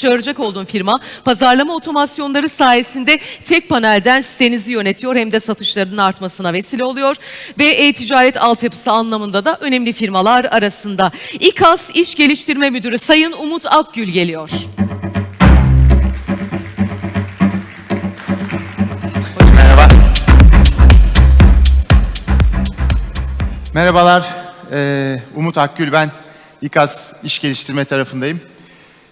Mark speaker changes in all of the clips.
Speaker 1: çağıracak olduğum firma pazarlama otomasyonları sayesinde tek panelden sitenizi yönetiyor hem de satışlarının artmasına vesile oluyor ve e-ticaret altyapısı anlamında da önemli firmalar arasında. İKAS İş Geliştirme Müdürü Sayın Umut Akgül geliyor.
Speaker 2: Merhaba. Merhabalar. Ee, Umut Akgül ben. İKAS İş Geliştirme tarafındayım.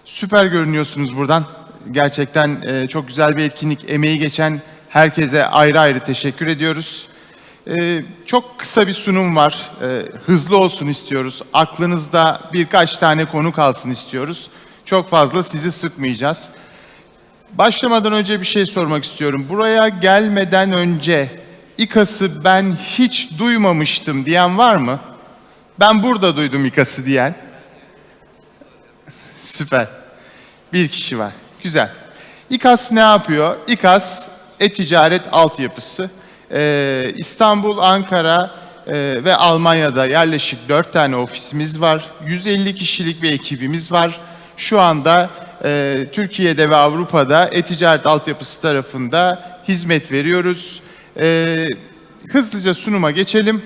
Speaker 2: Süper görünüyorsunuz buradan. Gerçekten e, çok güzel bir etkinlik. Emeği geçen herkese ayrı ayrı teşekkür ediyoruz. Ee, çok kısa bir sunum var. Ee, hızlı olsun istiyoruz. Aklınızda birkaç tane konu kalsın istiyoruz. Çok fazla sizi sıkmayacağız. Başlamadan önce bir şey sormak istiyorum. Buraya gelmeden önce İKAS'ı ben hiç duymamıştım diyen var mı? Ben burada duydum İKAS'ı diyen. Süper. Bir kişi var. Güzel. İKAS ne yapıyor? İKAS e-ticaret altyapısı. Ee, İstanbul, Ankara e, ve Almanya'da yerleşik 4 tane ofisimiz var. 150 kişilik bir ekibimiz var. Şu anda e, Türkiye'de ve Avrupa'da e-ticaret altyapısı tarafında hizmet veriyoruz. E, hızlıca sunuma geçelim.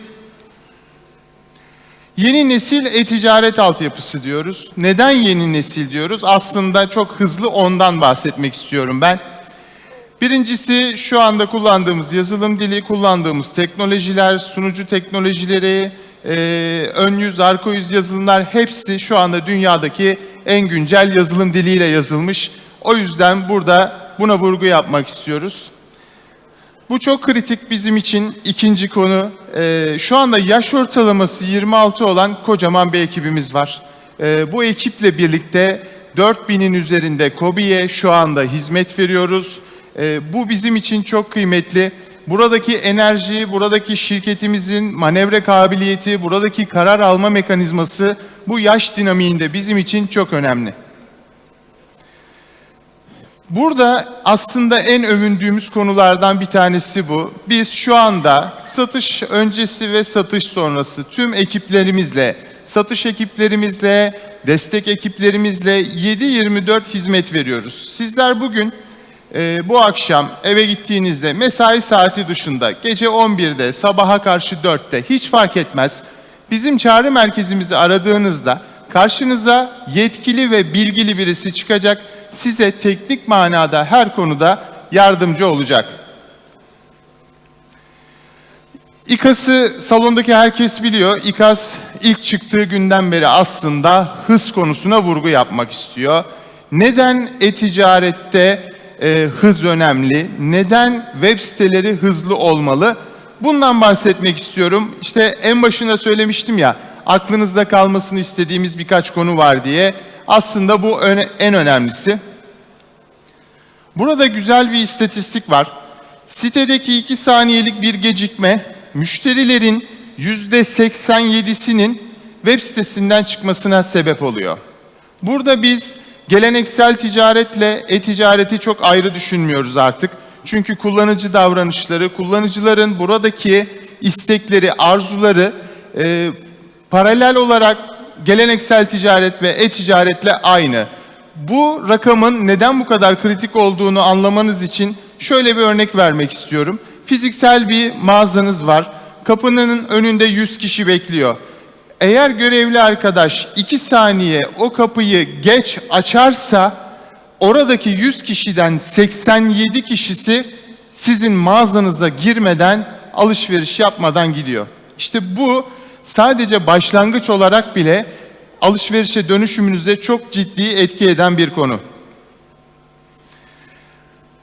Speaker 2: Yeni nesil e-ticaret altyapısı diyoruz. Neden yeni nesil diyoruz? Aslında çok hızlı ondan bahsetmek istiyorum ben. Birincisi şu anda kullandığımız yazılım dili, kullandığımız teknolojiler, sunucu teknolojileri, e, ön yüz, arka yüz yazılımlar hepsi şu anda dünyadaki en güncel yazılım diliyle yazılmış. O yüzden burada buna vurgu yapmak istiyoruz. Bu çok kritik bizim için. İkinci konu, e, şu anda yaş ortalaması 26 olan kocaman bir ekibimiz var. E, bu ekiple birlikte 4000'in üzerinde KOBİ'ye şu anda hizmet veriyoruz. E, bu bizim için çok kıymetli. Buradaki enerji, buradaki şirketimizin manevra kabiliyeti, buradaki karar alma mekanizması bu yaş dinamiğinde bizim için çok önemli. Burada aslında en övündüğümüz konulardan bir tanesi bu. Biz şu anda satış öncesi ve satış sonrası tüm ekiplerimizle, satış ekiplerimizle, destek ekiplerimizle 7-24 hizmet veriyoruz. Sizler bugün e, bu akşam eve gittiğinizde mesai saati dışında gece 11'de, sabaha karşı 4'te hiç fark etmez. Bizim çağrı merkezimizi aradığınızda karşınıza yetkili ve bilgili birisi çıkacak. Size teknik manada her konuda yardımcı olacak. İKAS'ı salondaki herkes biliyor. İKAS ilk çıktığı günden beri aslında hız konusuna vurgu yapmak istiyor. Neden e-ticarette e, hız önemli? Neden web siteleri hızlı olmalı? Bundan bahsetmek istiyorum. İşte en başında söylemiştim ya, aklınızda kalmasını istediğimiz birkaç konu var diye. Aslında bu en önemlisi. Burada güzel bir istatistik var. Sitedeki 2 saniyelik bir gecikme, müşterilerin %87'sinin web sitesinden çıkmasına sebep oluyor. Burada biz geleneksel ticaretle e-ticareti çok ayrı düşünmüyoruz artık. Çünkü kullanıcı davranışları, kullanıcıların buradaki istekleri, arzuları e, paralel olarak geleneksel ticaret ve e-ticaretle aynı. Bu rakamın neden bu kadar kritik olduğunu anlamanız için şöyle bir örnek vermek istiyorum. Fiziksel bir mağazanız var. Kapının önünde 100 kişi bekliyor. Eğer görevli arkadaş 2 saniye o kapıyı geç açarsa oradaki 100 kişiden 87 kişisi sizin mağazanıza girmeden alışveriş yapmadan gidiyor. İşte bu sadece başlangıç olarak bile alışverişe dönüşümünüze çok ciddi etki eden bir konu.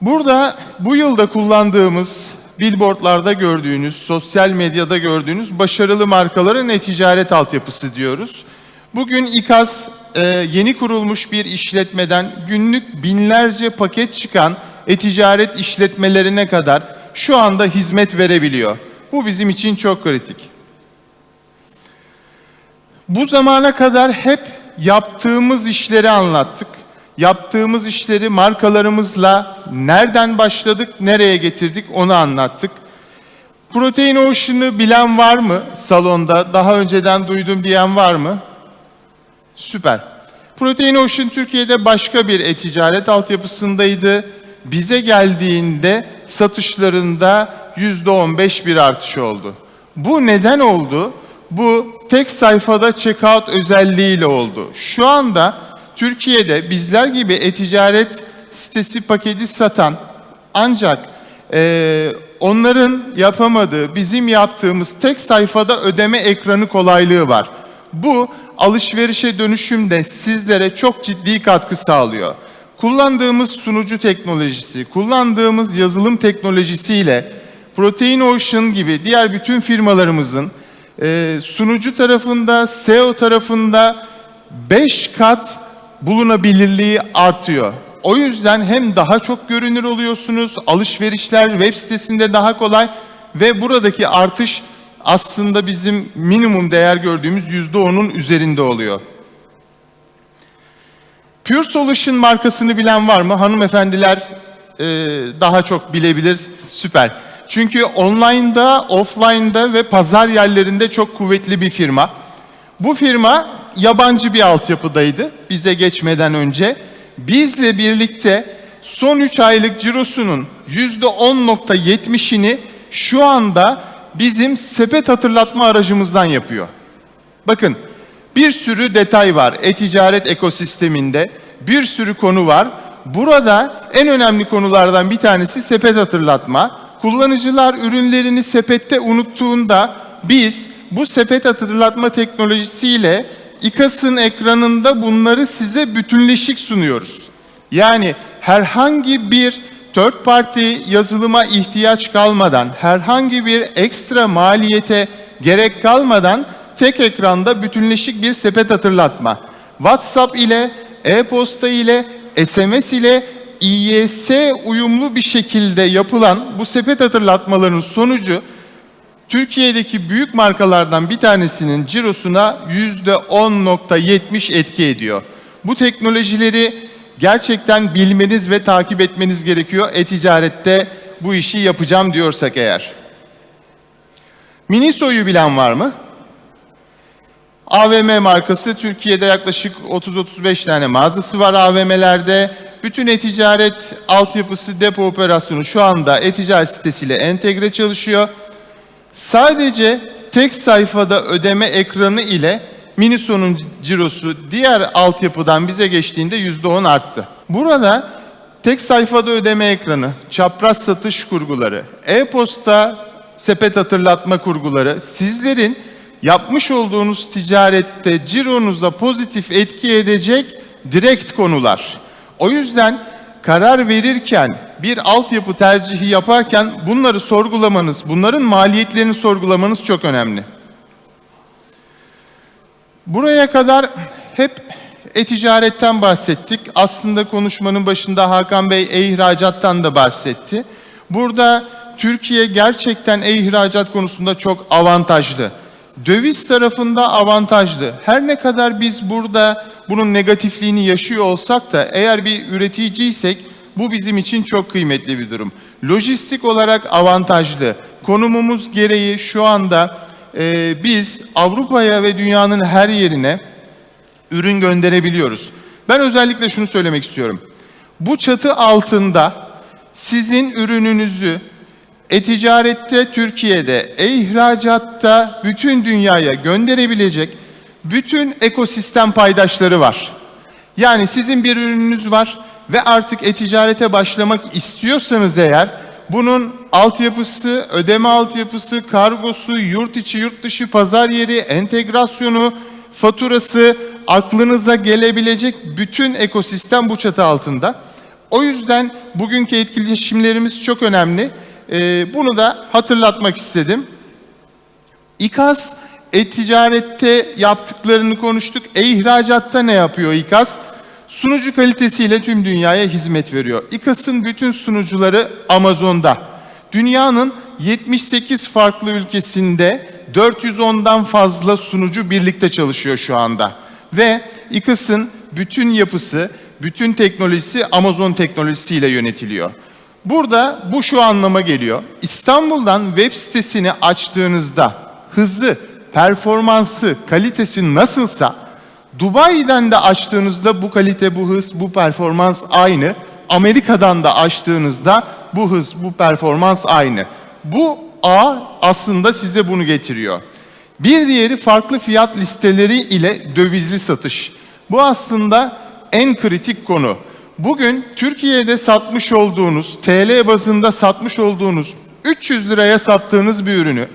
Speaker 2: Burada bu yılda kullandığımız billboardlarda gördüğünüz, sosyal medyada gördüğünüz başarılı markaların e-ticaret altyapısı diyoruz. Bugün İKAS e, yeni kurulmuş bir işletmeden günlük binlerce paket çıkan e-ticaret işletmelerine kadar şu anda hizmet verebiliyor. Bu bizim için çok kritik. Bu zamana kadar hep yaptığımız işleri anlattık. Yaptığımız işleri markalarımızla nereden başladık, nereye getirdik onu anlattık. Protein Ocean'ı bilen var mı salonda? Daha önceden duydum diyen var mı? Süper. Protein Ocean Türkiye'de başka bir e-ticaret altyapısındaydı. Bize geldiğinde satışlarında %15 bir artış oldu. Bu neden oldu? Bu tek sayfada checkout özelliğiyle oldu. Şu anda Türkiye'de bizler gibi e-ticaret sitesi paketi satan ancak eee, onların yapamadığı, bizim yaptığımız tek sayfada ödeme ekranı kolaylığı var. Bu alışverişe dönüşümde sizlere çok ciddi katkı sağlıyor. Kullandığımız sunucu teknolojisi, kullandığımız yazılım teknolojisiyle Protein Ocean gibi diğer bütün firmalarımızın e, sunucu tarafında, SEO tarafında 5 kat bulunabilirliği artıyor. O yüzden hem daha çok görünür oluyorsunuz, alışverişler web sitesinde daha kolay ve buradaki artış aslında bizim minimum değer gördüğümüz %10'un üzerinde oluyor. Pure Solution markasını bilen var mı? Hanımefendiler e, daha çok bilebilir. Süper. Çünkü online'da, offline'da ve pazar yerlerinde çok kuvvetli bir firma. Bu firma yabancı bir altyapıdaydı bize geçmeden önce. Bizle birlikte son 3 aylık cirosunun %10.70'ini şu anda bizim sepet hatırlatma aracımızdan yapıyor. Bakın bir sürü detay var e-ticaret ekosisteminde. Bir sürü konu var. Burada en önemli konulardan bir tanesi sepet hatırlatma. Kullanıcılar ürünlerini sepette unuttuğunda biz bu sepet hatırlatma teknolojisiyle İKAS'ın ekranında bunları size bütünleşik sunuyoruz. Yani herhangi bir third party yazılıma ihtiyaç kalmadan, herhangi bir ekstra maliyete gerek kalmadan tek ekranda bütünleşik bir sepet hatırlatma. WhatsApp ile, e-posta ile, SMS ile İYS uyumlu bir şekilde yapılan bu sepet hatırlatmaların sonucu Türkiye'deki büyük markalardan bir tanesinin cirosuna %10.70 etki ediyor. Bu teknolojileri gerçekten bilmeniz ve takip etmeniz gerekiyor. E-ticarette bu işi yapacağım diyorsak eğer. Miniso'yu bilen var mı? AVM markası Türkiye'de yaklaşık 30-35 tane mağazası var AVM'lerde. Bütün e-ticaret altyapısı depo operasyonu şu anda e-ticaret sitesiyle entegre çalışıyor. Sadece tek sayfada ödeme ekranı ile Miniso'nun cirosu diğer altyapıdan bize geçtiğinde %10 arttı. Burada tek sayfada ödeme ekranı, çapraz satış kurguları, e-posta sepet hatırlatma kurguları sizlerin yapmış olduğunuz ticarette cironuza pozitif etki edecek direkt konular. O yüzden karar verirken, bir altyapı tercihi yaparken bunları sorgulamanız, bunların maliyetlerini sorgulamanız çok önemli. Buraya kadar hep e-ticaretten bahsettik. Aslında konuşmanın başında Hakan Bey e-ihracattan da bahsetti. Burada Türkiye gerçekten e-ihracat konusunda çok avantajlı. Döviz tarafında avantajlı. Her ne kadar biz burada bunun negatifliğini yaşıyor olsak da eğer bir üreticiysek bu bizim için çok kıymetli bir durum. Lojistik olarak avantajlı. Konumumuz gereği şu anda e, biz Avrupa'ya ve dünyanın her yerine ürün gönderebiliyoruz. Ben özellikle şunu söylemek istiyorum. Bu çatı altında sizin ürününüzü e-ticarette Türkiye'de, e-ihracatta bütün dünyaya gönderebilecek bütün ekosistem paydaşları var. Yani sizin bir ürününüz var ve artık e-ticarete başlamak istiyorsanız eğer bunun altyapısı, ödeme altyapısı, kargosu, yurt içi yurt dışı pazar yeri, entegrasyonu, faturası, aklınıza gelebilecek bütün ekosistem bu çatı altında. O yüzden bugünkü etkileşimlerimiz çok önemli. Ee, bunu da hatırlatmak istedim. İKAS e-ticarette yaptıklarını konuştuk. E-ihracatta ne yapıyor İKAS? Sunucu kalitesiyle tüm dünyaya hizmet veriyor. İKAS'ın bütün sunucuları Amazon'da. Dünyanın 78 farklı ülkesinde 410'dan fazla sunucu birlikte çalışıyor şu anda. Ve İKAS'ın bütün yapısı, bütün teknolojisi Amazon teknolojisiyle yönetiliyor. Burada bu şu anlama geliyor. İstanbul'dan web sitesini açtığınızda hızı, performansı, kalitesi nasılsa Dubai'den de açtığınızda bu kalite, bu hız, bu performans aynı. Amerika'dan da açtığınızda bu hız, bu performans aynı. Bu ağ aslında size bunu getiriyor. Bir diğeri farklı fiyat listeleri ile dövizli satış. Bu aslında en kritik konu. Bugün Türkiye'de satmış olduğunuz, TL bazında satmış olduğunuz 300 liraya sattığınız bir ürünü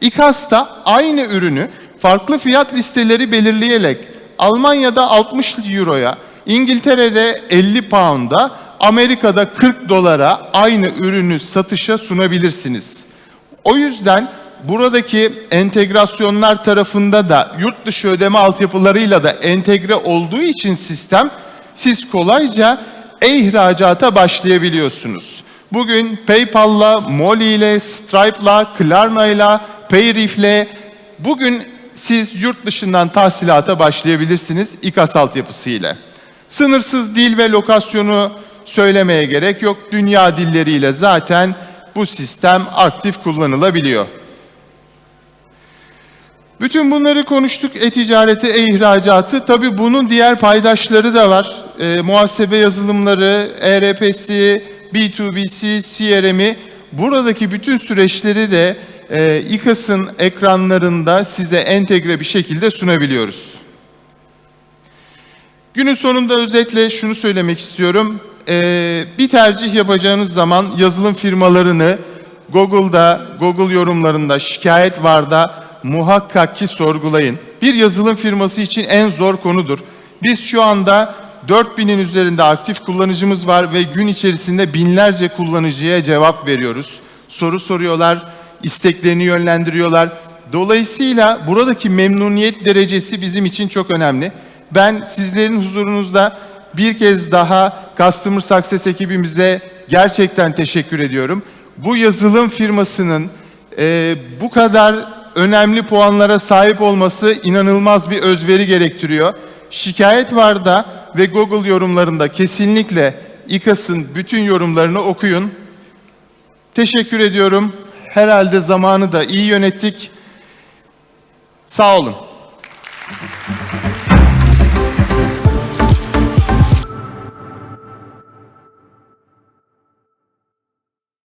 Speaker 2: İKAS'ta aynı ürünü farklı fiyat listeleri belirleyerek Almanya'da 60 euroya, İngiltere'de 50 pound'a, Amerika'da 40 dolara aynı ürünü satışa sunabilirsiniz. O yüzden buradaki entegrasyonlar tarafında da yurt dışı ödeme altyapılarıyla da entegre olduğu için sistem siz kolayca e-ihracata başlayabiliyorsunuz. Bugün PayPal'la, Molly ile, Stripe'la, Klarna'yla, Payrif'le bugün siz yurt dışından tahsilata başlayabilirsiniz İKAS altyapısıyla. Sınırsız dil ve lokasyonu söylemeye gerek yok. Dünya dilleriyle zaten bu sistem aktif kullanılabiliyor. Bütün bunları konuştuk. E-ticareti, e-ihracatı. Tabii bunun diğer paydaşları da var. E, muhasebe yazılımları, ERP'si, B2B'si, CRM'i. Buradaki bütün süreçleri de e, İKAS'ın ekranlarında size entegre bir şekilde sunabiliyoruz. Günün sonunda özetle şunu söylemek istiyorum. Ee, bir tercih yapacağınız zaman yazılım firmalarını Google'da, Google yorumlarında, şikayet varda muhakkak ki sorgulayın. Bir yazılım firması için en zor konudur. Biz şu anda 4000'in üzerinde aktif kullanıcımız var ve gün içerisinde binlerce kullanıcıya cevap veriyoruz. Soru soruyorlar, isteklerini yönlendiriyorlar. Dolayısıyla buradaki memnuniyet derecesi bizim için çok önemli. Ben sizlerin huzurunuzda bir kez daha Customer Success ekibimize gerçekten teşekkür ediyorum. Bu yazılım firmasının e, bu kadar önemli puanlara sahip olması inanılmaz bir özveri gerektiriyor. Şikayet var da ve Google yorumlarında kesinlikle İKAS'ın bütün yorumlarını okuyun. Teşekkür ediyorum. Herhalde zamanı da iyi yönettik. Sağ olun.